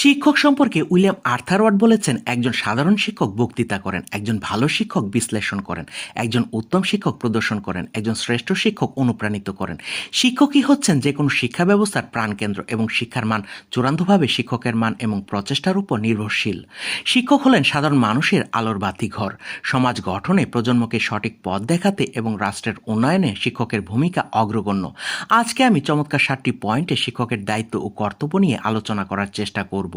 শিক্ষক সম্পর্কে উইলিয়াম আর্থারওয়ার্ড বলেছেন, একজন সাধারণ শিক্ষক বক্তৃতা করেন, একজন ভালো শিক্ষক বিশ্লেষণ করেন, একজন উত্তম শিক্ষক প্রদর্শন করেন, একজন শ্রেষ্ঠ শিক্ষক অনুপ্রাণিত করেন। শিক্ষকই হচ্ছেন যে কোনো শিক্ষা ব্যবস্থার প্রাণকেন্দ্র এবং শিক্ষার মান চূড়ান্তভাবে শিক্ষকের মান এবং প্রচেষ্টার উপর নির্ভরশীল। শিক্ষক হলেন সাধারণ মানুষের আলোর বাতি ঘর। সমাজ গঠনে প্রজন্মকে সঠিক পথ দেখাতে এবং রাষ্ট্রের উন্নয়নে শিক্ষকের ভূমিকা অগ্রগণ্য। আজকে আমি চমৎকার সাতটি পয়েন্টে শিক্ষকের দায়িত্ব ও কর্তব্য নিয়ে আলোচনা করার চেষ্টা করব।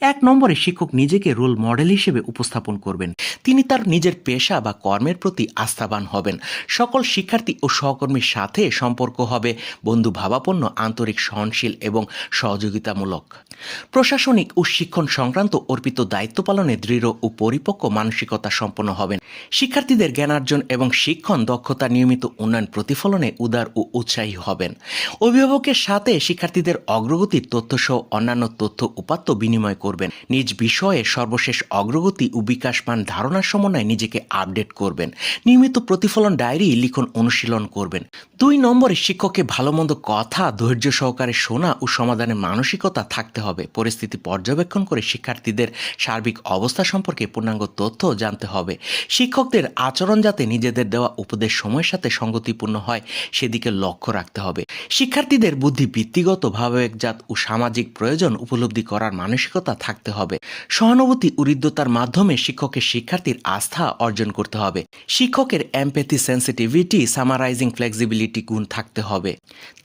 এক নম্বরে শিক্ষক নিজেকে রোল মডেল হিসেবে উপস্থাপন করবেন। তিনি তার নিজের পেশা বা কর্মের প্রতি আস্থাবান হবেন। সকল শিক্ষার্থী ও সহকর্মীর সাথে সম্পর্ক হবে বন্ধু ভাবাপন্ন আন্তরিক সহনশীল এবং সহযোগিতামূলক। প্রশাসনিক ও শিক্ষণ সংক্রান্ত অর্পিত দায়িত্ব পালনে দৃঢ় ও পরিপক্ক মানসিকতা সম্পন্ন হবেন। শিক্ষার্থীদের জ্ঞানার্জন এবং শিক্ষণ দক্ষতা নিয়মিত উন্নয়ন প্রতিফলনে উদার ও উৎসাহী হবেন। অভিভাবকের সাথে শিক্ষার্থীদের অগ্রগতির তথ্যসহ অন্যান্য তথ্য উপাত্ত বিনিময় করবেন। নিজ বিষয়ে সর্বশেষ অগ্রগতি ও বিকাশমান ধারণার সমন্বয়ে নিজেকে আপডেট করবেন। নিয়মিত প্রতিফলন ডায়েরি লিখন অনুশীলন করবেন। দুই নম্বরে শিক্ষককে ভালো মন্দ কথা, ধৈর্য সহকারে শোনা ও সমাধানের মানসিকতা থাকতে হবে। পরিস্থিতি পর্যবেক্ষণ করে শিক্ষার্থীদের সার্বিক অবস্থা সম্পর্কে পূর্ণাঙ্গ তথ্য জানতে হবে। শিক্ষকদের আচরণ যাতে নিজেদের দেওয়া উপদেশ সময়ের সাথে সঙ্গতিপূর্ণ হয়, সেদিকে লক্ষ্য রাখতে হবে। শিক্ষার্থীদের বুদ্ধি ভিত্তিগত ভাবাবেগজাত ও সামাজিক প্রয়োজন উপলব্ধি করার মানসিকতা থাকতে হবে। সহানুভূতি উরিদ্ধতার মাধ্যমে শিক্ষকের শিক্ষার্থীর আস্থা অর্জন করতে হবে। শিক্ষকের এমপ্যাথি সেন্সিটিভিটি সামারাইজিং ফ্লেক্সিবিলিটি গুণ থাকতে হবে।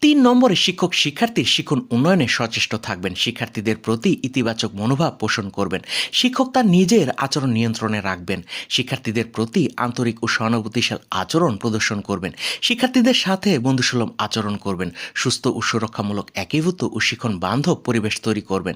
তিন নম্বরে শিক্ষক শিক্ষার্থীর শিক্ষণ উন্নয়নে সচেষ্ট থাকবেন। শিক্ষার্থীদের প্রতি ইতিবাচক মনোভাব পোষণ করবেন। শিক্ষক তার নিজের আচরণ নিয়ন্ত্রণে রাখবেন। শিক্ষার্থীদের প্রতি আন্তরিক ও সহানুভূতিশীল আচরণ প্রদর্শন করবেন। শিক্ষার্থীদের সাথে বন্ধুসুলভ আচরণ করবেন। সুস্থ ও সুরক্ষামূলক, একীভূত ও শিক্ষণ বান্ধব পরিবেশ তৈরি করবেন।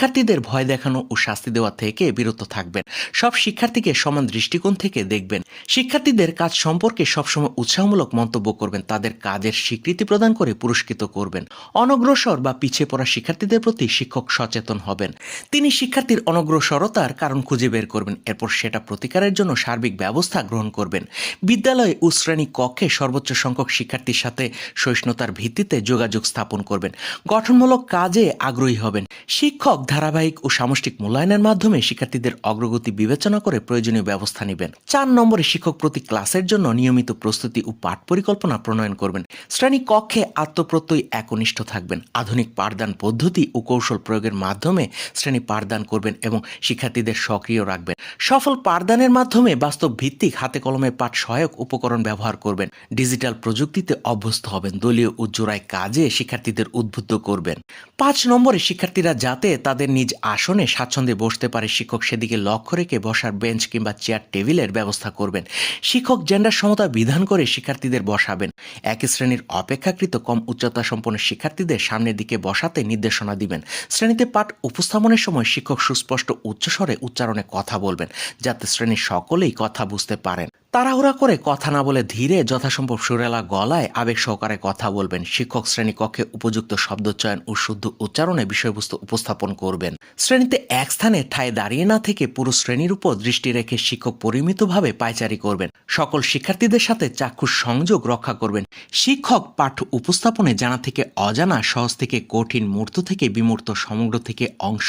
শিক্ষার্থীদের ভয় দেখানো ও শাস্তি দেওয়া থেকে বিরত থাকবেন। সব শিক্ষার্থীকে সমান দৃষ্টিকোণ থেকে দেখবেন। শিক্ষার্থীদের কাজ সম্পর্কে সবসময় উৎসাহমূলক মন্তব্য করবেন, তাদের কাজের স্বীকৃতি প্রদান করে পুরস্কৃত করবেন। অনগ্রসর বা পিছিয়ে পড়া শিক্ষার্থীদের প্রতি শিক্ষক সচেতন হবেন। তিনি শিক্ষার্থীর অনগ্রসরতার কারণ খুঁজে বের করবেন, এরপর সেটা প্রতিকারের জন্য সার্বিক ব্যবস্থা গ্রহণ করবেন। বিদ্যালয়ে ও শ্রেণি কক্ষে সর্বোচ্চ সংখ্যক শিক্ষার্থীর সাথে সহিষ্ণুতার ভিত্তিতে যোগাযোগ স্থাপন করবেন। গঠনমূলক কাজে আগ্রহী হবেন। শিক্ষক ধারাবাহিক ও সামষ্টিক মূল্যায়নের মাধ্যমে শিক্ষার্থীদের অগ্রগতি বিবেচনা করে প্রয়োজনীয় ব্যবস্থা নেবেন। চার নম্বরে শিক্ষক প্রতি ক্লাসের জন্য নিয়মিত প্রস্তুতি ও পাঠ পরিকল্পনা প্রণয়ন করবেন। শ্রেণি কক্ষে আত্মপ্রত্যয় একনিষ্ঠ থাকবেন। আধুনিক পাঠদান পদ্ধতি ও কৌশল প্রয়োগের মাধ্যমে শ্রেণি পাঠদান করবেন এবং শিক্ষার্থীদের সক্রিয় রাখবেন। সফল পাঠদানের মাধ্যমে বাস্তব ভিত্তিক হাতে কলমে পাঠ সহায়ক উপকরণ ব্যবহার করবেন। ডিজিটাল প্রযুক্তিতে অভ্যস্ত হবেন। দলীয় ও জোড়ায় কাজে শিক্ষার্থীদের উদ্বুদ্ধ করবেন। পাঁচ নম্বরে শিক্ষার্থীরা যাতে তাদের নিজ আসনে স্বাচ্ছন্দ্যে বসতে পারে, শিক্ষক সেদিকে লক্ষ্য রেখে বসার বেঞ্চ কিংবা চেয়ার টেবিলের ব্যবস্থা করবেন। শিক্ষক জেন্ডার সমতা বিধান করে শিক্ষার্থীদের বসাবেন। একই শ্রেণির অপেক্ষাকৃত কম উচ্চতা সম্পন্ন শিক্ষার্থীদের সামনের দিকে বসাতে নির্দেশনা দিবেন। শ্রেণীতে পাঠ উপস্থাপনের সময় শিক্ষক সুস্পষ্ট উচ্চস্বরে উচ্চারণে কথা বলবেন, যাতে শ্রেণির সকলেই কথা বুঝতে পারেন। তাড়াহুড়া করে কথা না বলে ধীরে যথাসম্ভব সুরেলা গলায় আবেগ সহকারে কথা বলবেন। শিক্ষক শ্রেণি কক্ষে উপযুক্ত শব্দচয়ন ও শুদ্ধ উচ্চারণে বিষয়বস্তু উপস্থাপন করবেন। শ্রেণীতে এক স্থানে ঠায় দাঁড়িয়ে না থেকে পুরো শ্রেণির উপর দৃষ্টি রেখে শিক্ষক পরিমিতভাবে পায়চারি করবেন। সকল শিক্ষার্থীদের সাথে চাক্ষুষ সংযোগ রক্ষা করবেন। শিক্ষক পাঠ্য উপস্থাপনে জানা থেকে অজানা, সহজ থেকে কঠিন মূর্ত থেকে বিমূর্ত, সমগ্র থেকে অংশ,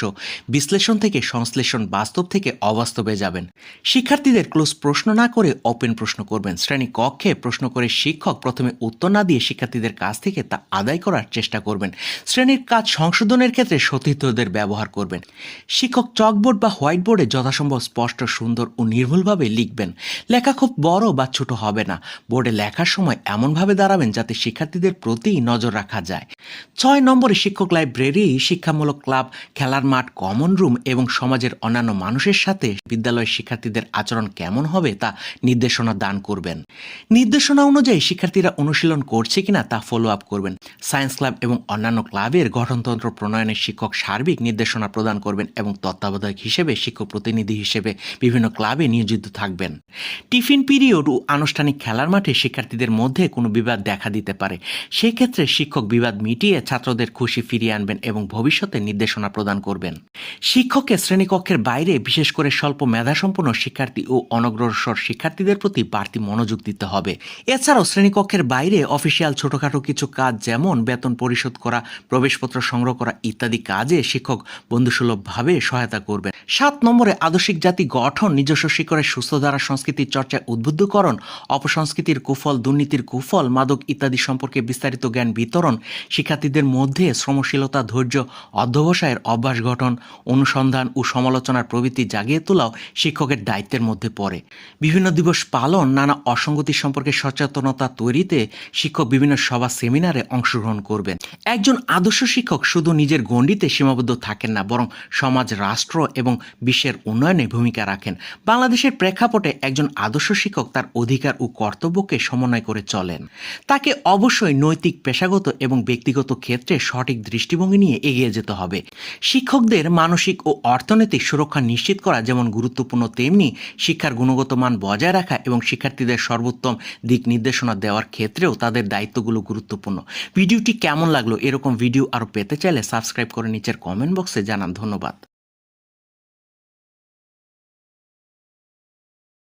বিশ্লেষণ থেকে সংশ্লেষণ, বাস্তব থেকে অবাস্তবে যাবেন। শিক্ষার্থীদের ক্লোজ প্রশ্ন না করে ওপেন প্রশ্ন করবেন। শ্রেণি কক্ষে প্রশ্ন করে শিক্ষক প্রথমে উত্তর না দিয়ে শিক্ষার্থীদের কাছ থেকে তা আদায় করার চেষ্টা করবেন। শ্রেণির কাজ সংশোধনের ক্ষেত্রে সতীর্থদের ব্যবহার করবেন। শিক্ষক চকবোর্ড বা হোয়াইট বোর্ডে যথাসম্ভব স্পষ্ট, সুন্দর ও নির্ভুলভাবে লিখবেন। লেখা খুব বড় বা ছোট হবে না। বোর্ডে লেখার সময় এমনভাবে দাঁড়াবেন যাতে শিক্ষার্থীদের প্রতি নজর রাখা যায়। ছয় নম্বরে শিক্ষক লাইব্রেরি, শিক্ষামূলক ক্লাব, খেলার মাঠ, কমন রুম এবং সমাজের অন্যান্য মানুষের সাথে বিদ্যালয়ের শিক্ষার্থীদের আচরণ কেমন হবে তা নির্দেশনা দান করবেন। নির্দেশনা অনুযায়ী শিক্ষার্থীরা অনুশীলন করছে কিনা তা ফলো আপ করবেন। সায়েন্স ক্লাব এবং অন্যান্য ক্লাবের গঠনতন্ত্র প্রণয়নের শিক্ষক সার্বিক নির্দেশনা প্রদান করবেন এবং তত্ত্বাবধায়ক হিসেবে, শিক্ষক প্রতিনিধি হিসেবে বিভিন্ন ক্লাবে নিয়োজিত থাকবেন। টিফিন পিরিয়ড ও আনুষ্ঠানিক খেলার মাঠে শিক্ষার্থীদের মধ্যে কোনো বিবাদ দেখা দিতে পারে। সেক্ষেত্রে শিক্ষক বিবাদ মিটিয়ে ছাত্রদের খুশি ফিরিয়ে আনবেন এবং ভবিষ্যতে নির্দেশনা প্রদান করবেন। শিক্ষককে শ্রেণীকক্ষের বাইরে বিশেষ করে স্বল্প মেধাসম্পন্ন শিক্ষার্থী ও অনগ্রসর শিক্ষার্থীদের শিক্ষার্থীদের প্রতি বাড়তি মনোযোগ দিতে হবে। এছাড়াও শ্রেণীকক্ষের বাইরে অফিসিয়াল ছোটখাটো কিছু কাজ যেমন বেতন পরিশোধ করা, প্রবেশপত্র সংগ্রহ করা ইত্যাদি কাজে শিক্ষক বন্ধুসুলভভাবে সহায়তা করবেন। সাত নম্বরে আদর্শিক জাতি গঠন, নিজস্ব শিকড়ের সুস্থ ধারা সংস্কৃতির চর্চায় উদ্বুদ্ধকরণ, অপসংস্কৃতির কুফল, দুর্নীতির কুফল, মাদক ইত্যাদি সম্পর্কে বিস্তারিত জ্ঞান বিতরণ, শিক্ষার্থীদের মধ্যে শ্রমশীলতা, ধৈর্য, অধ্যবসায়ের অভ্যাস গঠন, অনুসন্ধান ও সমালোচনার প্রবৃত্তি জাগিয়ে তোলাও শিক্ষকের দায়িত্বের মধ্যে পড়ে। বিভিন্ন দিবস পালন, নানা অসঙ্গতি সম্পর্কে সচেতনতা তৈরিতে শিক্ষক বিভিন্ন সভা, সেমিনারে অংশগ্রহণ করবেন। একজন আদর্শ শিক্ষক শুধু নিজের গণ্ডিতে সীমাবদ্ধ থাকেন না, বরং সমাজ, রাষ্ট্র এবং বিশ্বের উন্নয়নে ভূমিকা রাখেন। বাংলাদেশের প্রেক্ষাপটে একজন আদর্শ শিক্ষক তার অধিকার ও কর্তব্যকে সমন্বয় করে চলেন। তাকে অবশ্যই নৈতিক, পেশাগত এবং ব্যক্তিগত ক্ষেত্রে সঠিক দৃষ্টিভঙ্গি নিয়ে এগিয়ে যেতে হবে। শিক্ষকদের মানসিক ও অর্থনৈতিক সুরক্ষা নিশ্চিত করা যেমন গুরুত্বপূর্ণ, তেমনি শিক্ষার গুণগত মান বজায় রাখা এবং শিক্ষার্থীদের সর্বোত্তম দিক নির্দেশনা দেওয়ার ক্ষেত্রেও তাদের দায়িত্বগুলো গুরুত্বপূর্ণ। ভিডিওটি কেমন লাগল এরকম ভিডিও আরও পেতে চাইলে সাবস্ক্রাইব করে নিচের কমেন্ট বক্সে জানান। ধন্যবাদ।